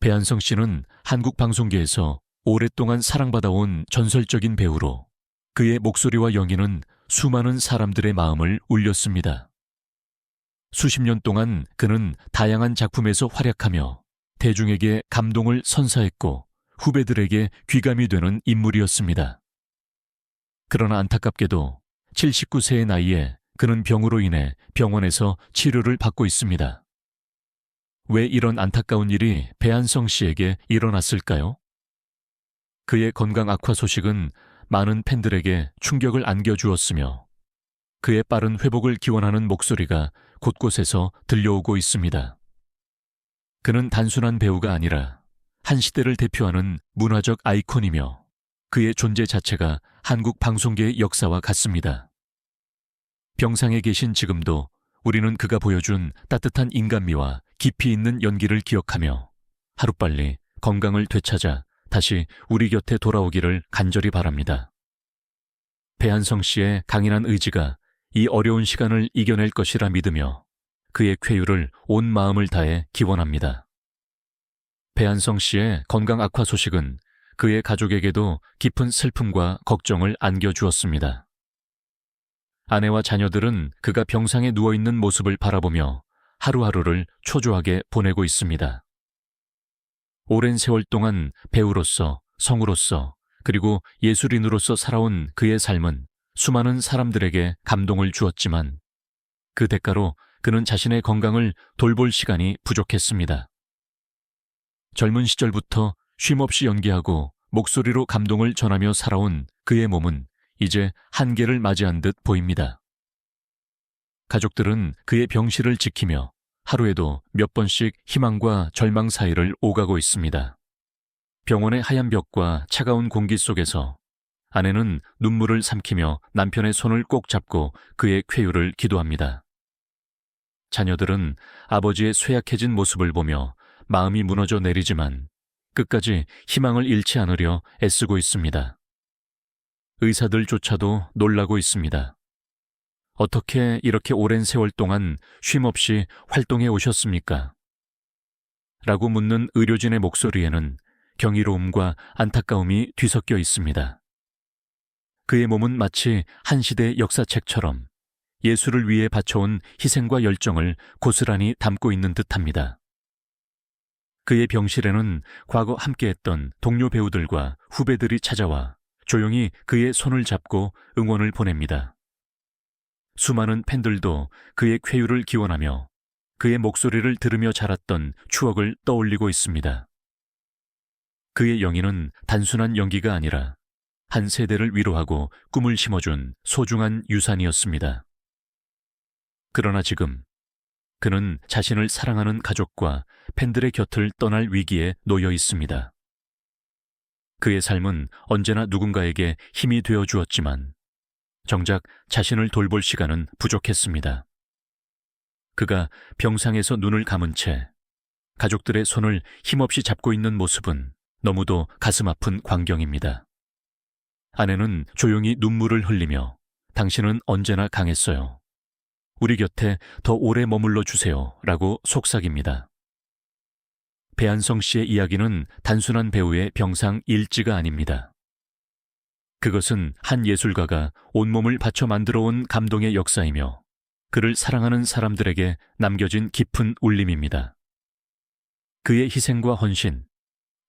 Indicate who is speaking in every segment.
Speaker 1: 배한성 씨는 한국 방송계에서 오랫동안 사랑받아온 전설적인 배우로 그의 목소리와 연기는 수많은 사람들의 마음을 울렸습니다. 수십 년 동안 그는 다양한 작품에서 활약하며 대중에게 감동을 선사했고 후배들에게 귀감이 되는 인물이었습니다. 그러나 안타깝게도 79세의 나이에 그는 병으로 인해 병원에서 치료를 받고 있습니다. 왜 이런 안타까운 일이 배한성 씨에게 일어났을까요? 그의 건강 악화 소식은 많은 팬들에게 충격을 안겨주었으며 그의 빠른 회복을 기원하는 목소리가 곳곳에서 들려오고 있습니다. 그는 단순한 배우가 아니라 한 시대를 대표하는 문화적 아이콘이며 그의 존재 자체가 한국 방송계의 역사와 같습니다. 병상에 계신 지금도 우리는 그가 보여준 따뜻한 인간미와 깊이 있는 연기를 기억하며 하루빨리 건강을 되찾아 다시 우리 곁에 돌아오기를 간절히 바랍니다. 배한성 씨의 강인한 의지가 이 어려운 시간을 이겨낼 것이라 믿으며 그의 쾌유를 온 마음을 다해 기원합니다. 배한성 씨의 건강 악화 소식은 그의 가족에게도 깊은 슬픔과 걱정을 안겨주었습니다. 아내와 자녀들은 그가 병상에 누워있는 모습을 바라보며 하루하루를 초조하게 보내고 있습니다. 오랜 세월 동안 배우로서, 성우로서, 그리고 예술인으로서 살아온 그의 삶은 수많은 사람들에게 감동을 주었지만 그 대가로 그는 자신의 건강을 돌볼 시간이 부족했습니다. 젊은 시절부터 쉼없이 연기하고 목소리로 감동을 전하며 살아온 그의 몸은 이제 한계를 맞이한 듯 보입니다. 가족들은 그의 병실을 지키며 하루에도 몇 번씩 희망과 절망 사이를 오가고 있습니다. 병원의 하얀 벽과 차가운 공기 속에서 아내는 눈물을 삼키며 남편의 손을 꼭 잡고 그의 쾌유를 기도합니다. 자녀들은 아버지의 쇠약해진 모습을 보며 마음이 무너져 내리지만 끝까지 희망을 잃지 않으려 애쓰고 있습니다. 의사들조차도 놀라고 있습니다. 어떻게 이렇게 오랜 세월 동안 쉼없이 활동해 오셨습니까? 라고 묻는 의료진의 목소리에는 경이로움과 안타까움이 뒤섞여 있습니다. 그의 몸은 마치 한 시대 역사책처럼 예수를 위해 바쳐온 희생과 열정을 고스란히 담고 있는 듯합니다. 그의 병실에는 과거 함께했던 동료 배우들과 후배들이 찾아와 조용히 그의 손을 잡고 응원을 보냅니다. 수많은 팬들도 그의 쾌유를 기원하며 그의 목소리를 들으며 자랐던 추억을 떠올리고 있습니다. 그의 영희는 단순한 연기가 아니라 한 세대를 위로하고 꿈을 심어준 소중한 유산이었습니다. 그러나 지금 그는 자신을 사랑하는 가족과 팬들의 곁을 떠날 위기에 놓여 있습니다. 그의 삶은 언제나 누군가에게 힘이 되어 주었지만 정작 자신을 돌볼 시간은 부족했습니다. 그가 병상에서 눈을 감은 채 가족들의 손을 힘없이 잡고 있는 모습은 너무도 가슴 아픈 광경입니다. 아내는 조용히 눈물을 흘리며 당신은 언제나 강했어요. 우리 곁에 더 오래 머물러 주세요. 라고 속삭입니다. 배한성 씨의 이야기는 단순한 배우의 병상 일지가 아닙니다. 그것은 한 예술가가 온몸을 바쳐 만들어 온 감동의 역사이며 그를 사랑하는 사람들에게 남겨진 깊은 울림입니다. 그의 희생과 헌신,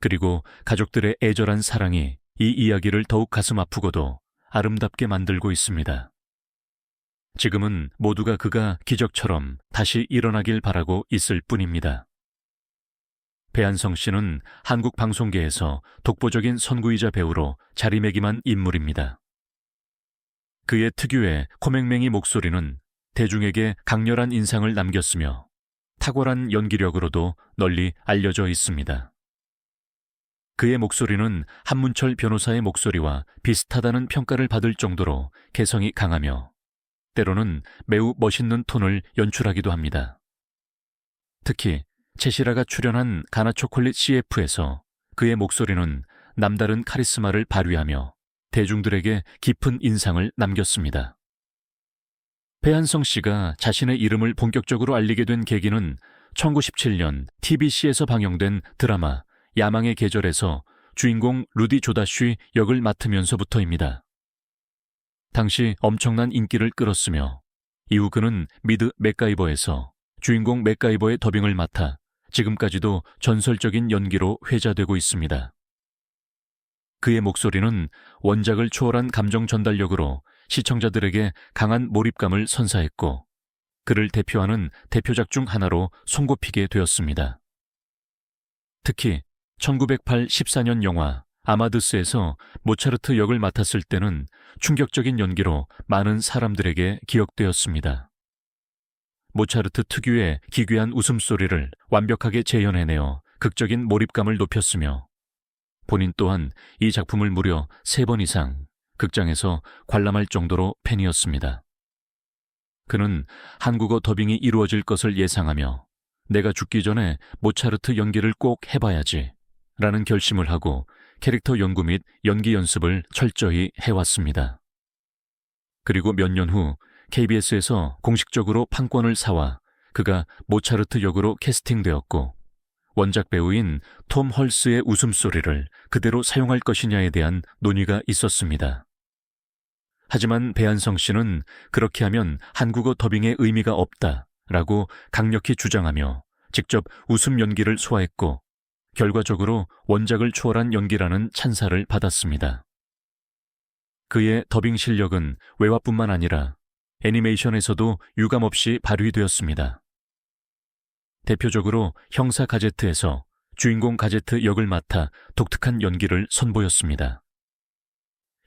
Speaker 1: 그리고 가족들의 애절한 사랑이 이 이야기를 더욱 가슴 아프고도 아름답게 만들고 있습니다. 지금은 모두가 그가 기적처럼 다시 일어나길 바라고 있을 뿐입니다. 배한성 씨는 한국 방송계에서 독보적인 선구이자 배우로 자리매김한 인물입니다. 그의 특유의 코맹맹이 목소리는 대중에게 강렬한 인상을 남겼으며 탁월한 연기력으로도 널리 알려져 있습니다. 그의 목소리는 한문철 변호사의 목소리와 비슷하다는 평가를 받을 정도로 개성이 강하며 때로는 매우 멋있는 톤을 연출하기도 합니다. 특히 제시라가 출연한 가나 초콜릿 CF에서 그의 목소리는 남다른 카리스마를 발휘하며 대중들에게 깊은 인상을 남겼습니다. 배한성 씨가 자신의 이름을 본격적으로 알리게 된 계기는 1917년 TBC에서 방영된 드라마 야망의 계절에서 주인공 루디 조다쉬 역을 맡으면서부터입니다. 당시 엄청난 인기를 끌었으며 이후 그는 미드 맥가이버에서 주인공 맥가이버의 더빙을 맡아 지금까지도 전설적인 연기로 회자되고 있습니다. 그의 목소리는 원작을 초월한 감정 전달력으로 시청자들에게 강한 몰입감을 선사했고 그를 대표하는 대표작 중 하나로 손꼽히게 되었습니다. 특히 1908 14년 영화 아마드스에서 모차르트 역을 맡았을 때는 충격적인 연기로 많은 사람들에게 기억되었습니다. 모차르트 특유의 기괴한 웃음소리를 완벽하게 재현해내어 극적인 몰입감을 높였으며 본인 또한 이 작품을 무려 세 번 이상 극장에서 관람할 정도로 팬이었습니다. 그는 한국어 더빙이 이루어질 것을 예상하며 내가 죽기 전에 모차르트 연기를 꼭 해봐야지 라는 결심을 하고 캐릭터 연구 및 연기 연습을 철저히 해왔습니다. 그리고 몇 년 후 KBS에서 공식적으로 판권을 사와 그가 모차르트 역으로 캐스팅되었고 원작 배우인 톰 헐스의 웃음소리를 그대로 사용할 것이냐에 대한 논의가 있었습니다. 하지만 배한성 씨는 그렇게 하면 한국어 더빙의 의미가 없다 라고 강력히 주장하며 직접 웃음 연기를 소화했고 결과적으로 원작을 초월한 연기라는 찬사를 받았습니다. 그의 더빙 실력은 외화뿐만 아니라 애니메이션에서도 유감없이 발휘되었습니다. 대표적으로 형사 가제트에서 주인공 가제트 역을 맡아 독특한 연기를 선보였습니다.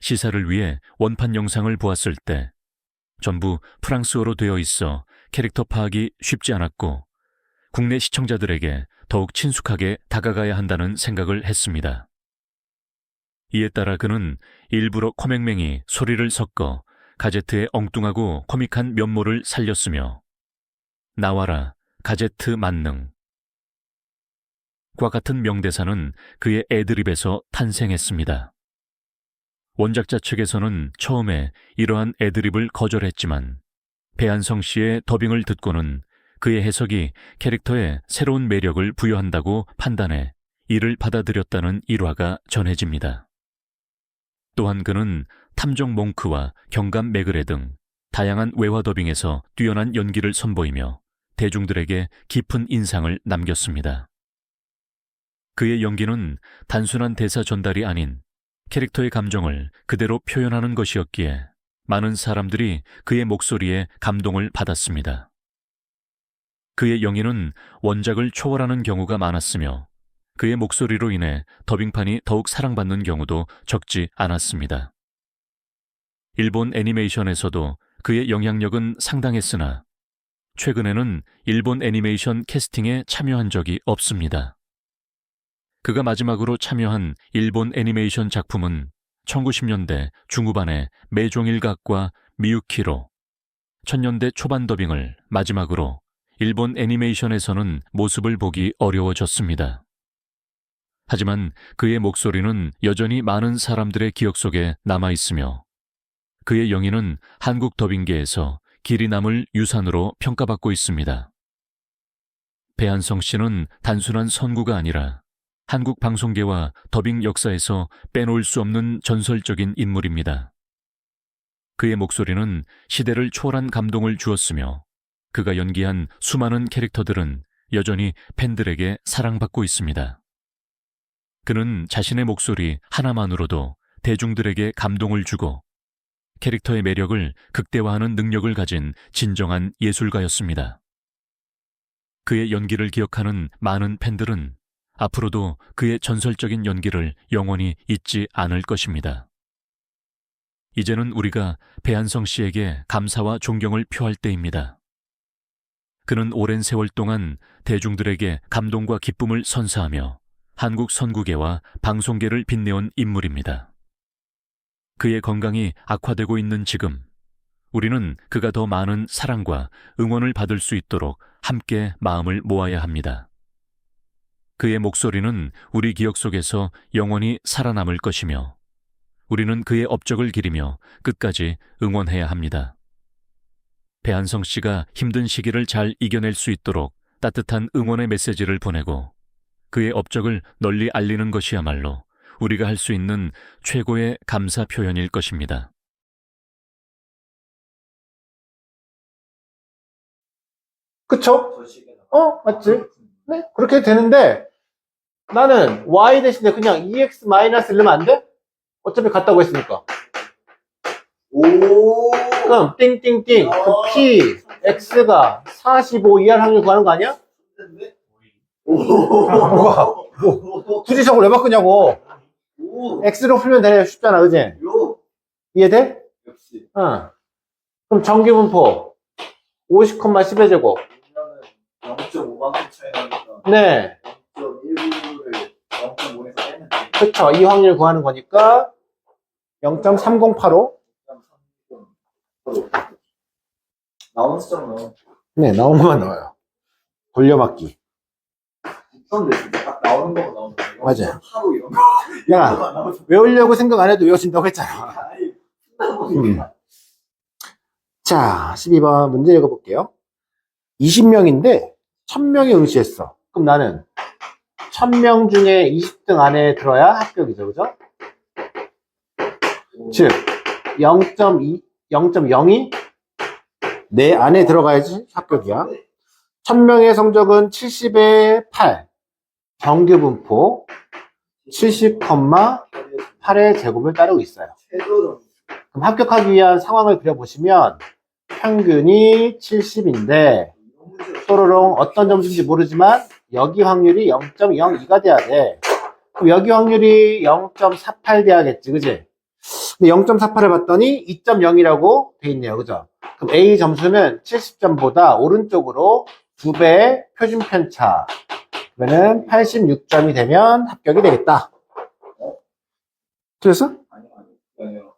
Speaker 1: 시사를 위해 원판 영상을 보았을 때 전부 프랑스어로 되어 있어 캐릭터 파악이 쉽지 않았고 국내 시청자들에게 더욱 친숙하게 다가가야 한다는 생각을 했습니다. 이에 따라 그는 일부러 코맹맹이 소리를 섞어 가제트의 엉뚱하고 코믹한 면모를 살렸으며 나와라 가제트 만능 과 같은 명대사는 그의 애드립에서 탄생했습니다. 원작자 측에서는 처음에 이러한 애드립을 거절했지만 배한성 씨의 더빙을 듣고는 그의 해석이 캐릭터에 새로운 매력을 부여한다고 판단해 이를 받아들였다는 일화가 전해집니다. 또한 그는 탐정 몽크와 경감 매그레 등 다양한 외화 더빙에서 뛰어난 연기를 선보이며 대중들에게 깊은 인상을 남겼습니다. 그의 연기는 단순한 대사 전달이 아닌 캐릭터의 감정을 그대로 표현하는 것이었기에 많은 사람들이 그의 목소리에 감동을 받았습니다. 그의 연기는 원작을 초월하는 경우가 많았으며 그의 목소리로 인해 더빙판이 더욱 사랑받는 경우도 적지 않았습니다. 일본 애니메이션에서도 그의 영향력은 상당했으나 최근에는 일본 애니메이션 캐스팅에 참여한 적이 없습니다. 그가 마지막으로 참여한 일본 애니메이션 작품은 1910년대 중후반의 매종일각과 미유키로, 1000년대 초반 더빙을 마지막으로 일본 애니메이션에서는 모습을 보기 어려워졌습니다. 하지만 그의 목소리는 여전히 많은 사람들의 기억 속에 남아 있으며 그의 영인은 한국 더빙계에서 길이 남을 유산으로 평가받고 있습니다. 배한성 씨는 단순한 선구가 아니라 한국 방송계와 더빙 역사에서 빼놓을 수 없는 전설적인 인물입니다. 그의 목소리는 시대를 초월한 감동을 주었으며 그가 연기한 수많은 캐릭터들은 여전히 팬들에게 사랑받고 있습니다. 그는 자신의 목소리 하나만으로도 대중들에게 감동을 주고 캐릭터의 매력을 극대화하는 능력을 가진 진정한 예술가였습니다. 그의 연기를 기억하는 많은 팬들은 앞으로도 그의 전설적인 연기를 영원히 잊지 않을 것입니다. 이제는 우리가 배한성 씨에게 감사와 존경을 표할 때입니다. 그는 오랜 세월 동안 대중들에게 감동과 기쁨을 선사하며 한국 선구계와 방송계를 빛내온 인물입니다. 그의 건강이 악화되고 있는 지금, 우리는 그가 더 많은 사랑과 응원을 받을 수 있도록 함께 마음을 모아야 합니다. 그의 목소리는 우리 기억 속에서 영원히 살아남을 것이며 우리는 그의 업적을 기리며 끝까지 응원해야 합니다. 배한성 씨가 힘든 시기를 잘 이겨낼 수 있도록 따뜻한 응원의 메시지를 보내고 그의 업적을 널리 알리는 것이야말로 우리가 할 수 있는 최고의 감사 표현일 것입니다.
Speaker 2: 그쵸? 어, 맞지? 네, 그렇게 되는데, 나는 y 대신에 그냥 ex 마이너스 넣으면 안 돼? 어차피 같다고 했으니까.
Speaker 3: 오.
Speaker 2: 그럼, 띵띵띵, 그 p, x가 45 이하를 확률 구하는 거 아니야? 뭐가?
Speaker 3: 오.
Speaker 2: 두지석을 왜 바꾸냐고.
Speaker 3: 오.
Speaker 2: x로 풀면 되네. 쉽잖아, 그지?
Speaker 3: 요.
Speaker 2: 이해돼?
Speaker 3: 역시.
Speaker 2: 응. 그럼 정기분포. 50,10의 제곱.
Speaker 3: 0.5만큼 차이 나니까
Speaker 2: 네.
Speaker 3: 0.19를 0.5에서 빼면 돼.
Speaker 2: 그쵸. 이 확률 구하는 거니까 0.3085.
Speaker 3: 나오는 숫자는 넣어.
Speaker 2: 네, 나온 것만 나와요. 돌려막기.
Speaker 3: 딱 나오는 거가 나오는 거.
Speaker 2: 맞아요.
Speaker 3: 하루 이런 거.
Speaker 2: 야, 외우려고 생각 안 해도 외워진다고 했잖아.
Speaker 3: 아니, 끝나고 보니까.
Speaker 2: 자, 12번 문제 읽어볼게요. 20명인데 1000명이 응시했어. 그럼 나는 1000명 중에 20등 안에 들어야 합격이죠. 그죠? 즉, 0.2, 0.02? 내 안에 들어가야지 합격이야. 1000명의 성적은 70에 8. 정규 분포 70,8의 제곱을 따르고 있어요. 그럼 합격하기 위한 상황을 그려보시면 평균이 70인데
Speaker 3: 이런 문제를
Speaker 2: 또로롱 어떤 점수인지 모르지만 여기 확률이 0.02가 돼야 돼. 그럼 여기 확률이 0.48 돼야겠지, 그지? 근데 0.48을 봤더니 2.0이라고 돼 있네요, 그죠? 그럼 A 점수는 70점보다 오른쪽으로 2배의 표준 편차. 그러면은 86점이 되면 합격이 되겠다. 그래서?
Speaker 3: 아니, 아니. 아니요.